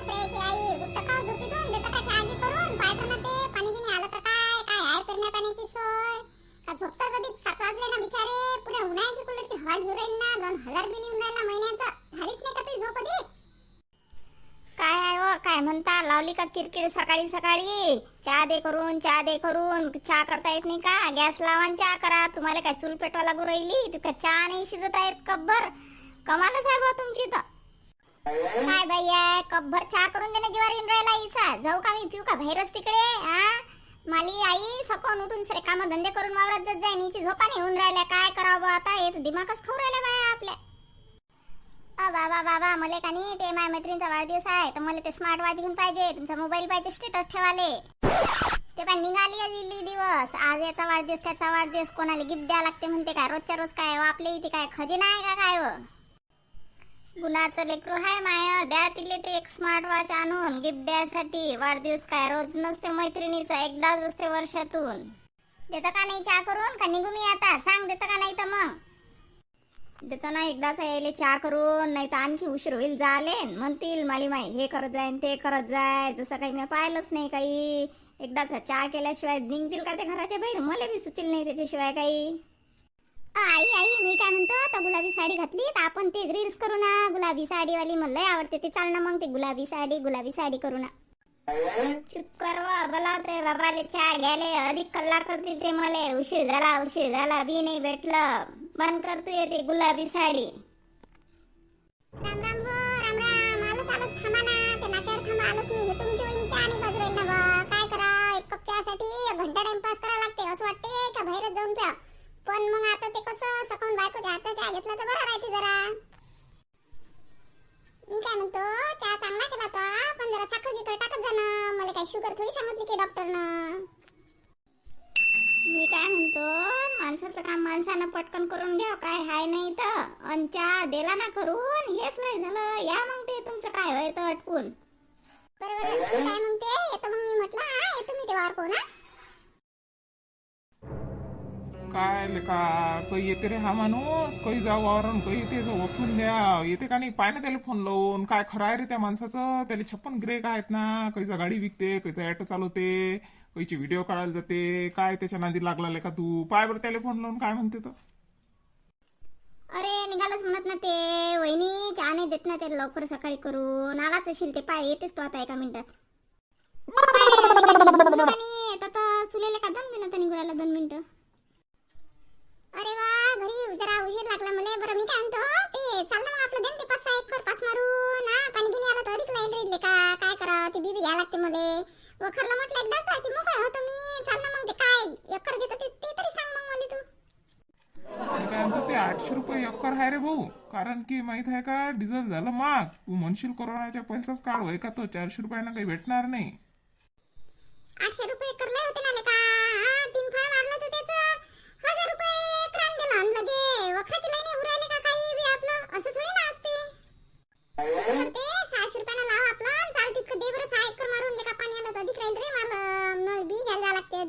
आई का झोपेतून देतं का करून ते पाणी गिनी आलं काय काय आहे पाण्याची सोय का झोपतं कधी सात वाजले ना बिचारे पुऱ्या उन्हाळ्याची हवा घेऊ राहील ना दोन हजार महिन्याचं झालीच नाही का तुझी झोप कधी काय आहे हो? काय म्हणता? लावली का किरकिर सकाळी सकाळी? चहा दे करून चहा दे करून. चहा करता येत नाही का? गॅस लावा चहा करा. तुम्हाला काय चूल पेटवा लागू राहिली? तिथं चहा नाही शिजत आहेत कब्बर. कमालच आहे बा तुमची तर. काय बाई आहे कपभर चहा करून देणं जीवार येऊन राहिला आईचा. जाऊ का मी? पिऊ का? बाहेरच तिकडे हा? माली आई सकाळून उठून सरे काम धंदे करून वावरात जात जाय. नीची झोपा नाही होऊन राहिल्या. काय करावं आता? हे दिमागच खाऊ राहिल्या बाया आपल्या. बाबा बाबा मला का नाही ते माझ्या मैत्रिणीचा वाढदिवस आहे तर मला ते स्मार्ट वॉच घेऊन पाहिजे. तुमचा मोबाईल पाहिजे स्टेटस ठेवाले. ते पण निघाली लिहिली दिवस. आज याचा वाढदिवस त्याचा वाढदिवस. कोणाला गिफ्ट द्यावं लागते म्हणते काय? रोजच्या रोज काय? हो, आपल्या इथे काय? खजिना आहे का काय हो? गुणाचं लेकरू हाय माय. द्या तिले ते एक स्मार्ट वॉच आणून गिफ्ट द्यायसाठी. वाढदिवस काय? रोज नसते मैत्रिणीचा एकदाच असते वर्षातून. देतं का नाही चहा करून? का निघू मी आता? सांग देतं का नाही तर मग? देतो ना एकदाच यायले चहा करून नाही तर आणखी उशीर होईल झाले म्हणतील माली माई हे करत जाईन ते करत जाय. जसं काही मी पाहिलंच नाही काही. एकदाच चहा केल्याशिवाय निघतील का ते घराच्या बाहेर? मला बी सुचेल नाही त्याच्याशिवाय काही. आई आई मी काय म्हणतो आता गुलाबी साडी घातली तर आपण ते रील्स करू ना. गुलाबी साडीवाली मला लय आवडते ते चाल ना मग ते गुलाबी साडी गुलाबी साडी करू ना. चुप कर वा बोलावते बाबाले चहा घ्याले अधिक कल्ला करते ते मले. उशीर झाला उशीर झाला बी नाही भेटलं. बंद करतो येते गुलाबी साडी. राम राम हो राम राम. आलोच आलोच. थांबा ना ते नाक्यावर थांबा आलोच मी. पण मग आता ते कसं सकाळून बायकोच्या हातचा चहा घेतला तर बरा राहते जरा. मी काय म्हणतो चहा चांगला केला होता पण जरा साखर गिकर टाकत जा ना. मला काय शुगर थोडी सांगितली की डॉक्टरनं मी काय म्हणतो माणसाचं काम माणसानं पटकन करून घ्याव काय हाय नाही तर. अन चहा दिला ना करून हेच नाही झालं. या मग ते तुमचं काय व्हायचं अटकून बरोबर काय म्हणते येतो मग मी म्हटलं हा येतो मी तेव्हा पाहू ना काय लेका काही येते रे हा माणूस काही जाऊ वावरून काही येते जो ओळखून द्या येते का नाही पाय ना त्याला फोन लावून काय खरं आहे रे त्या माणसाचं त्याला छप्पन ग्रेक आहेत ना काहीचा गाडी विकते काहीचा ऑटो चालवते काहीची व्हिडिओ काढायला जाते काय त्याच्या नादी लागला लेका तू पाय बरं त्याला फोन लावून काय म्हणते तर अरे निघालच म्हणत ना ते वहिनी चहा नाही देत ना ते लवकर सकाळी करून आलाच असेल ते पाय येतेच तो आता एका मिनिटात चुलेले का दोन मिनिटं निघायला दोन मिनिटं वखरला म्हटलं एकदाच की मोकळं होतो मी चाल ना मग ते काय एकर घेतो ते ते तरी सांग मग मला तू. काय म्हणतो ते आठशे रुपये एकर आहे रे भाऊ. कारण की माहीत आहे का डिझेल झालं माग तू म्हणशील कोरोनाच्या पैसाच काढ. का तो चारशे रुपयानं काही भेटणार नाही. आठशे रुपये एकर लय होते ना लेका हा तीन फळ मारलं तर त्याचं हजार रुपये एकरान दिलं आणि लगे वखराची लाईन उरायले राहिले का काही बी आपलं असं थोडी ना असते असं करते सहाशे रुपयानं लाव आपलं आणि चाल तितकं दे बरं सहा एकर मारून लेका पाणी आलं तर अधिक राहील रे मारलं मग बी घ्यायला जावं लागते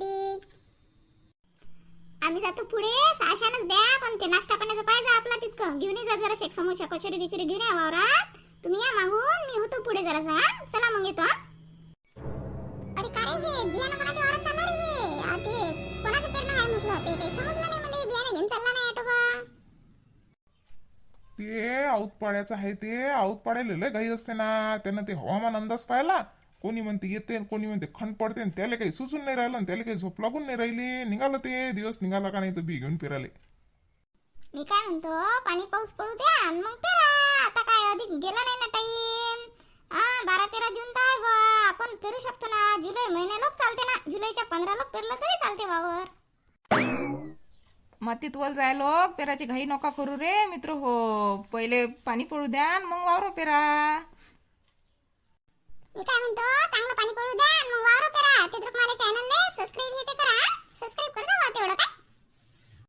अधिक तू पुढे साशानच द्या पण ते नाश्ता पाण्याचं पाहिजे आपला तितकं. घेऊन ये जा जरा शेक समोसा कचोरी बिचोरी घेऊन या वावरात. तुम्ही या मागून मी होतो पुढे जरा हा? चला मग येतो अरे काय हे? बियाणं कोणाच्या वावरात चालणार आहे आ, ते कोणाचं पेरणं आहे म्हटलं? ते काही समजलं नाही मला बियाणं घेऊन चालला नाही ऑटो बा ते आऊतपाड्याचं आहे ते. आऊत आऊतपाड्याला लय घाई असते ना. त्यानं ते हवामान अंदाज पाहिला. कोणी म्हणते येते कोणी म्हणते खंड पडते आणि त्याला काही सुचून नाही राहिलं आणि त्याला काही झोप लागून नाही राहिली. निघालं ते दिवस निघाला का नाही तर बी घेऊन फिराले. मी काय म्हणतो पाणी पाऊस पडू द्या आणि मग पेरा आता काय अधिक गेला नाही ना टाईम हा बारा तेरा जून तर आहे आपण पेरू शकतो ना. जुलै महिने लोक चालते ना. जुलैच्या पंधरा लोक पेरलं तरी चालते वावर. मातीत वर जाय लोक पेराची घाई नका करू रे मित्र हो. पहिले पाणी पडू द्या आणि मग वावर पेरा. मी काय म्हणतो चांगलं